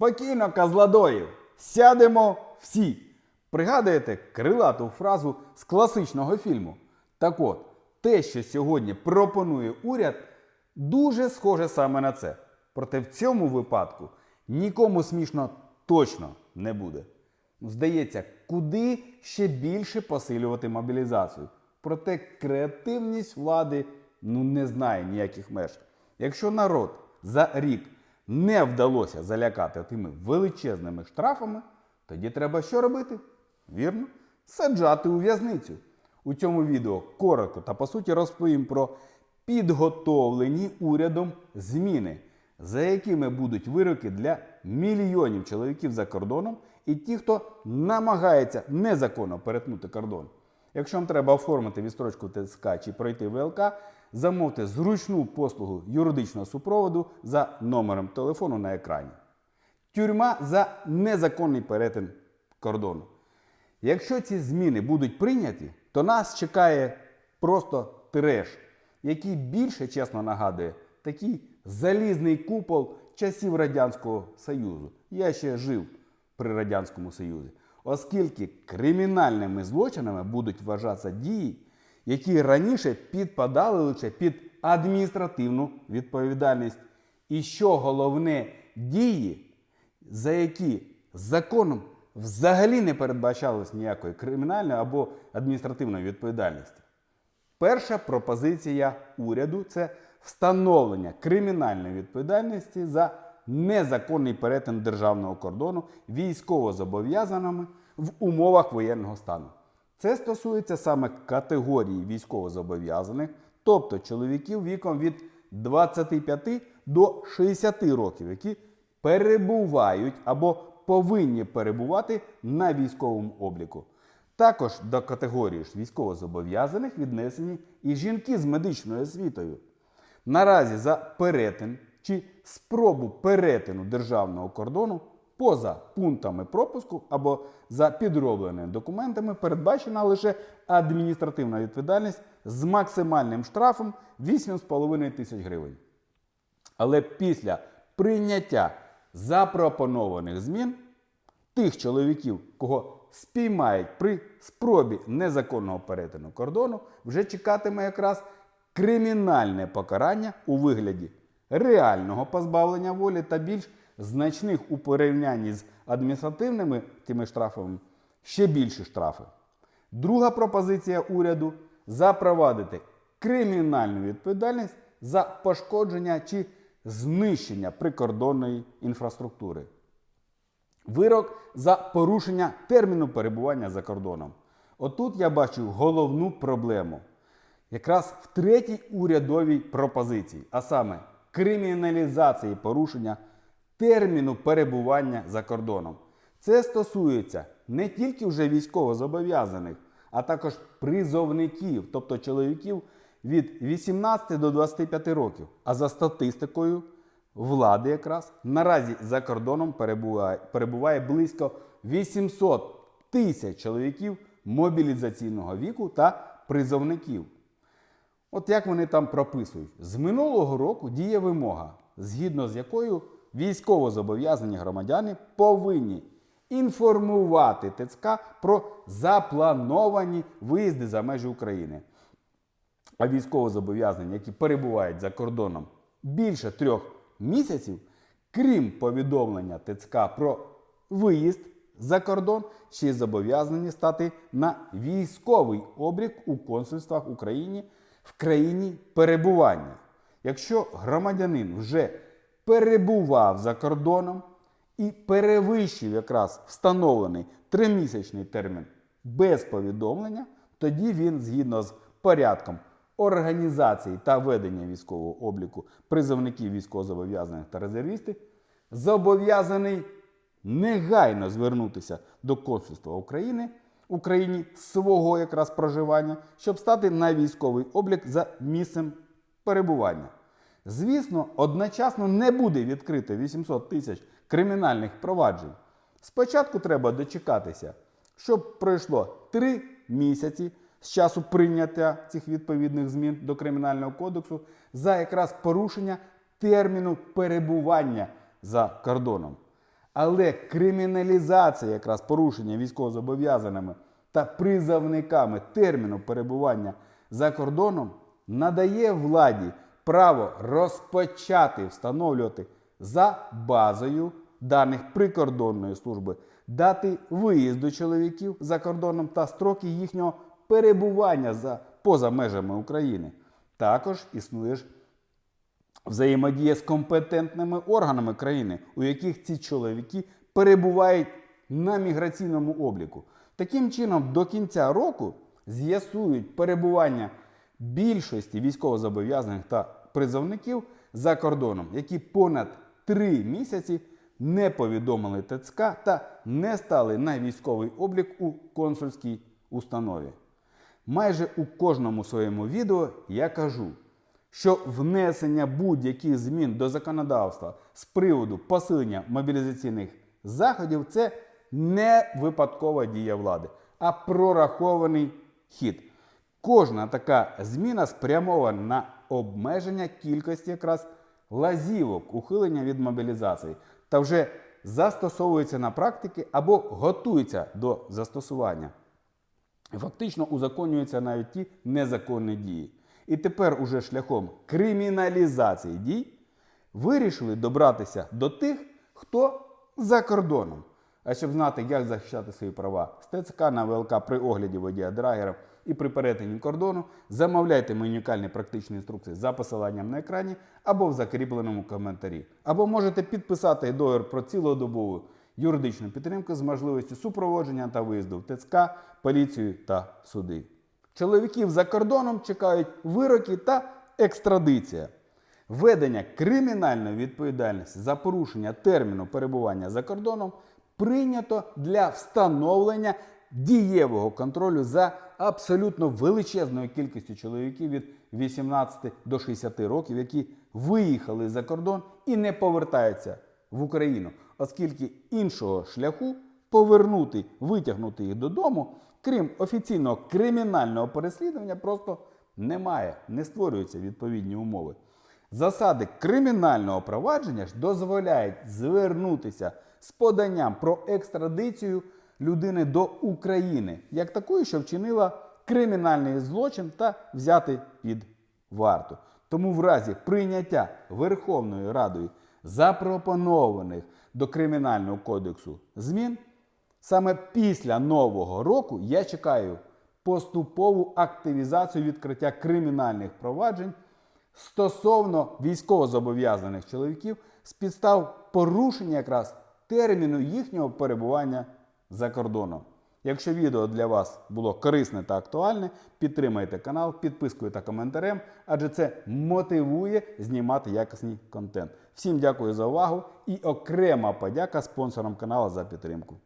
Спокійно, козладоїв, сядемо всі. Пригадуєте крилату фразу з класичного фільму? Так от, те, що сьогодні пропонує уряд, дуже схоже саме на це. Проте в цьому випадку нікому смішно точно не буде. Здається, куди ще більше посилювати мобілізацію. Проте креативність влади ну, не знає ніяких меж. Якщо народ за рік не вдалося залякати тими величезними штрафами, тоді треба що робити? Вірно, саджати у в'язницю. У цьому відео коротко та по суті розповім про підготовлені урядом зміни, за якими будуть вироки для мільйонів чоловіків за кордоном і ті, хто намагається незаконно перетнути кордон. Якщо вам треба оформити відстрочку ТСК чи пройти ВЛК, замовте зручну послугу юридичного супроводу за номером телефону на екрані. Тюрма за незаконний перетин кордону. Якщо ці зміни будуть прийняті, то нас чекає просто треш, який більше чесно нагадує такий залізний купол часів Радянського Союзу. Я ще жив при Радянському Союзі, оскільки кримінальними злочинами будуть вважатися дії, які раніше підпадали лише під адміністративну відповідальність. І що головне, дії, за які законом взагалі не передбачалось ніякої кримінальної або адміністративної відповідальності. Перша пропозиція уряду це встановлення кримінальної відповідальності за незаконний перетин державного кордону військовозобов'язаними в умовах воєнного стану. Це стосується саме категорії військовозобов'язаних, тобто чоловіків віком від 25 до 60 років, які перебувають або повинні перебувати на військовому обліку. Також до категорії військовозобов'язаних віднесені і жінки з медичною освітою. Наразі за перетин чи спробу перетину державного кордону поза пунктами пропуску або за підробленими документами передбачена лише адміністративна відповідальність з максимальним штрафом 8,5 тисяч гривень. Але після прийняття запропонованих змін тих чоловіків, кого спіймають при спробі незаконного перетину кордону, вже чекатиме якраз кримінальне покарання у вигляді реального позбавлення волі та більш значних у порівнянні з адміністративними тими штрафами ще більші штрафи. Друга пропозиція уряду запровадити кримінальну відповідальність за пошкодження чи знищення прикордонної інфраструктури. Вирок за порушення терміну перебування за кордоном. Отут я бачу головну проблему. Якраз в третій урядовій пропозиції, а саме криміналізації порушення терміну перебування за кордоном. Це стосується не тільки вже військовозобов'язаних, а також призовників, тобто чоловіків від 18 до 25 років. А за статистикою влади якраз наразі за кордоном перебуває, перебуває близько 800 тисяч чоловіків мобілізаційного віку та призовників. От як вони там прописують, з минулого року діє вимога, згідно з якою військовозобов'язані громадяни повинні інформувати ТЦК про заплановані виїзди за межі України. А військовозобов'язані, які перебувають за кордоном більше трьох місяців, крім повідомлення ТЦК про виїзд за кордон, ще зобов'язані стати на військовий облік у консульствах України в країні перебування. Якщо громадянин вже перебував за кордоном і перевищив якраз встановлений тримісячний термін без повідомлення, тоді він згідно з порядком організації та ведення військового обліку призовників військовозобов'язаних та резервістів зобов'язаний негайно звернутися до консульства України Україні свого якраз проживання, щоб стати на військовий облік за місцем перебування. Звісно, одночасно не буде відкрито 800 тисяч кримінальних проваджень. Спочатку треба дочекатися, щоб пройшло 3 місяці з часу прийняття цих відповідних змін до Кримінального кодексу за якраз порушення терміну перебування за кордоном. Але криміналізація якраз порушення військовозобов'язаними та призовниками терміну перебування за кордоном надає владі право розпочати встановлювати за базою даних прикордонної служби дати виїзду чоловіків за кордоном та строки їхнього перебування за, поза межами України. Також існує ж взаємодія з компетентними органами країни, у яких ці чоловіки перебувають на міграційному обліку. Таким чином, до кінця року з'ясують перебування більшості військовозобов'язаних та призовників за кордоном, які понад три місяці не повідомили ТЦК та не стали на військовий облік у консульській установі. Майже у кожному своєму відео я кажу, що внесення будь-яких змін до законодавства з приводу посилення мобілізаційних заходів це не випадкова дія влади, а прорахований хід. Кожна така зміна спрямована на обмеження кількості якраз лазівок ухилення від мобілізації та вже застосовується на практиці або готується до застосування. Фактично узаконюються навіть ті незаконні дії. І тепер уже шляхом криміналізації дій вирішили добратися до тих, хто за кордоном. А щоб знати, як захищати свої права з ТЦК на ВЛК при огляді водія драгера і при перетині кордону, замовляйте мої унікальні практичні інструкції за посиланням на екрані або в закріпленому коментарі. Або можете підписати договір про цілодобову юридичну підтримку з можливістю супроводження та виїзду в ТЦК, поліцію та суди. Чоловіків за кордоном чекають вироки та екстрадиція. Введення кримінальної відповідальності за порушення терміну перебування за кордоном прийнято для встановлення дієвого контролю за абсолютно величезною кількістю чоловіків від 18 до 60 років, які виїхали за кордон і не повертаються в Україну, оскільки іншого шляху повернути, витягнути їх додому, крім офіційного кримінального переслідування, просто немає, не створюються відповідні умови. Засади кримінального провадження ж дозволяють звернутися з поданням про екстрадицію людини до України, як такої, що вчинила кримінальний злочин та взяти під варту. Тому в разі прийняття Верховною Радою запропонованих до Кримінального кодексу змін, саме після Нового року я чекаю поступову активізацію відкриття кримінальних проваджень стосовно військовозобов'язаних чоловіків з підстав порушення якраз терміну їхнього перебування за кордоном. Якщо відео для вас було корисне та актуальне, підтримайте канал підпискою та коментарем, адже це мотивує знімати якісний контент. Всім дякую за увагу і окрема подяка спонсорам каналу за підтримку.